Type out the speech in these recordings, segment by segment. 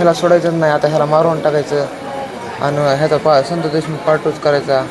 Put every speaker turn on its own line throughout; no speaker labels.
ह्याला सोडायचंच नाही. आता ह्याला मारून टाकायचं. आणि ह्याचा पा संत देशमुख पार्टूच करायचा.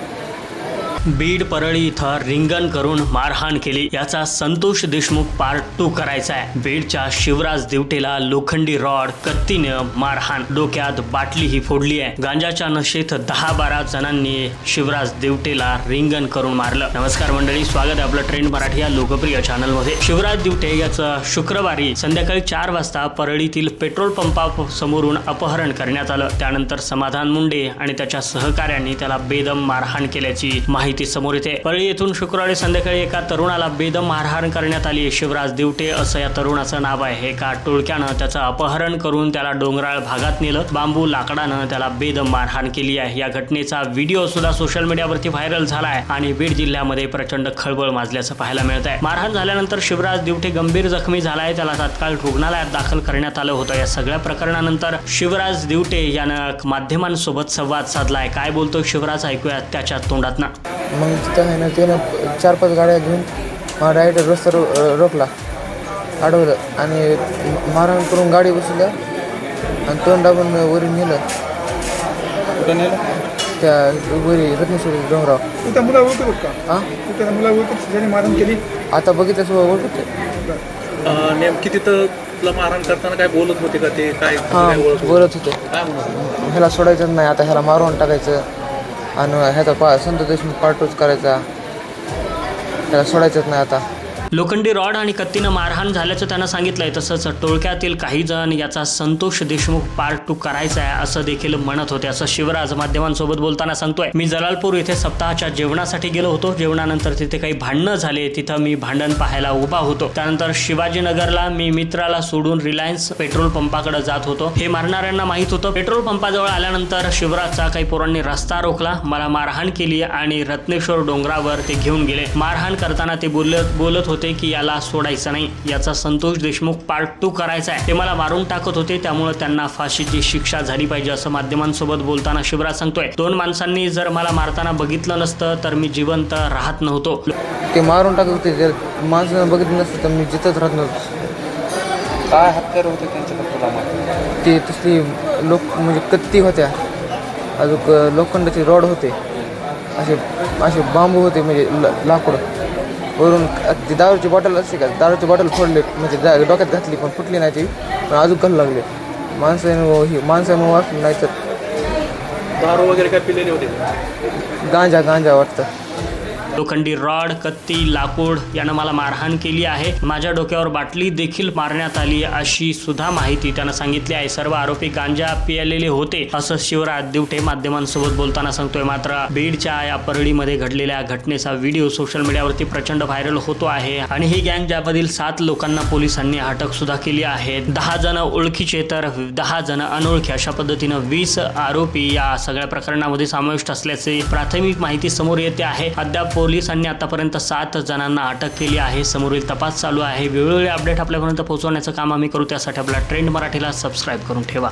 बीड परळी इथं रिंगण करून मारहाण केली. याचा संतोष देशमुख पार्ट टू करायचा आहे. बीडच्या शिवराज दिवटेला लोखंडी रॉड कत्तीनं मारहाण. डोक्यात बाटली ही फोडली आहे. गांजाच्या नशेत दहा बारा जणांनी शिवराज दिवटेला रिंगण करून मारलं. नमस्कार मंडळी स्वागत आहे आपलं ट्रेंड मराठी या लोकप्रिय चॅनलमध्ये शिवराज दिवटे याचं शुक्रवारी संध्याकाळी चार वाजता परळीतील पेट्रोल पंपा समोरून अपहरण करण्यात आलं. त्यानंतर समाधान मुंडे आणि त्याच्या सहकाऱ्यांनी त्याला बेदम मारहाण केल्याची माहिती समोर येते. परळी येथून शुक्रवारी संध्याकाळी एका तरुणाला बेदम मारहाण करण्यात आली. शिवराज दिवटे असं या तरुणाचं नाव आहे. एका टोळक्यानं त्याचं अपहरण करून त्याला डोंगराळ भागात नेलं. बांबू लाकडानं त्याला बेदम मारहाण केली आहे. या घटनेचा व्हिडिओ सुद्धा सोशल मीडियावरती व्हायरल झाला आहे आणि बीड जिल्ह्यामध्ये प्रचंड खळबळ माजल्याचं पाहायला मिळत आहे मारहाण झाल्यानंतर शिवराज दिवटे गंभीर जखमी झाला आहे त्याला तात्काळ रुग्णालयात दाखल करण्यात आलं होतं. या सगळ्या प्रकरणानंतर शिवराज दिवटे यानं माध्यमांसोबत संवाद साधलाय. काय बोलतो शिवराज? ऐकूया त्याच्या तोंडातनं.
मग तिथं आहे ना त्यानं चार पाच गाड्या घेऊन मला डायरेक्ट रस्ता रो रोखला. अडवलं आणि मारहाण करून गाडी बसवलं आणि तोंड दाबून वरी नेलं.
कुठं नेलं?
त्या वरी रत्नेश्वरी डोंगराव.
त्या मुला ओळखत का?
हां?
त्या मुला ओळखत ज्याने मारण केली.
आता बघितलं सगळं ओळखते
अं, नेमकी तिथं तुला मारहाण करताना काय बोलत होते का ते? काय
हां
ओळख
बोलत होते.
काय म्हणत होते?
ह्याला सोडायचं नाही आता ह्याला मारून टाकायचं. आणि ह्याचा पा संत देशमुख पार्टूच करायचा. त्याला सोडायचंच नाही आता.
लोखंडी रॉड आणि कत्तीनं मारहाण झाल्याचं त्यानं सांगितलंय. तसंच टोळक्यातील काही जण याचा संतोष देशमुख पार्ट टू करायचा आहे असं देखील म्हणत होते. असं शिवराज माध्यमांसोबत बोलताना सांगतोय. मी जलालपूर इथे सप्ताहाच्या जेवणासाठी गेलो होतो. जेवणानंतर तिथे काही भांडणं झाले. तिथं मी भांडण पाहायला उभा होतो. त्यानंतर शिवाजीनगरला मी मित्राला सोडून रिलायन्स पेट्रोल पंपाकडे जात होतो. हे मारणाऱ्यांना माहीत होतं. पेट्रोल पंपाजवळ आल्यानंतर शिवराजचा काही पोरांनी रस्ता रोखला. मला मारहाण केली आणि रत्नेश्वर डोंगरावर ते घेऊन गेले. मारहाण करताना ते बोलत बोलत होते. की याला सोडायचं नाही. याचा संतोष देशमुख पार्ट टू करायचा आहे. ते मला मारून टाकत होते. त्यामुळे त्यांना फाशीची शिक्षा झाली पाहिजे असं माध्यमांसोबत बोलताना शिवराज सांगतोय. दोन माणसांनी जर मला मारताना बघितलं नसतं तर मी जिवंत राहत नव्हतो.
ते मारून टाकत होते. जर माणसानं बघितलं नसतं तर मी जिथंच राहत नव्हतो.
काय हत्यार होते
ते तसली लोक म्हणजे कत्ती होत्या. अजून लोखंडाचे रॉड होते. असे असे बांबू होते म्हणजे ल लाकूड. वरून ती दारूची बॉटल असते का दारूची बॉटल फोडले म्हणजे डोक्यात घातली पण फुटली नाही ती. पण अजून घालू लागले. माणसानं ही माणसानं वाटलं नाही तर
दारू वगैरे काय पिलेले होते?
गांजा गांजा वाटतं.
लोखंडी रॉड कत्ती लाकूड यानं मला मारहाण केली आहे. माझ्या डोक्यावर बाटली देखील मारण्यात आली अशी सुद्धा माहिती त्यानं सांगितली आहे. सर्व आरोपी गांजा पियालेले होते असं शिवराज दिवटे माध्यमांसोबत बोलताना सांगतोय. मात्र बीडच्या या परळीमध्ये घडलेल्या घटनेचा व्हिडिओ सोशल मीडियावरती प्रचंड व्हायरल होतो आहे आणि ही गँग ज्यामधील सात लोकांना पोलिसांनी अटक सुद्धा केली आहे. दहा जण ओळखीचे तर दहा जण अनोळखी अशा पद्धतीनं वीस आरोपी या सगळ्या प्रकरणामध्ये समाविष्ट असल्याचे प्राथमिक माहिती समोर येते आहे. अद्याप पोलिसांनी आतापर्यंत सात जणांना अटक केली आहे. समोरील तपास चालू आहे. वेळोवेळी अपडेट आपल्यापर्यंत पोहोचवण्याचं काम आम्ही करू. त्यासाठी आपला ट्रेंड मराठीला सबस्क्राईब करून ठेवा.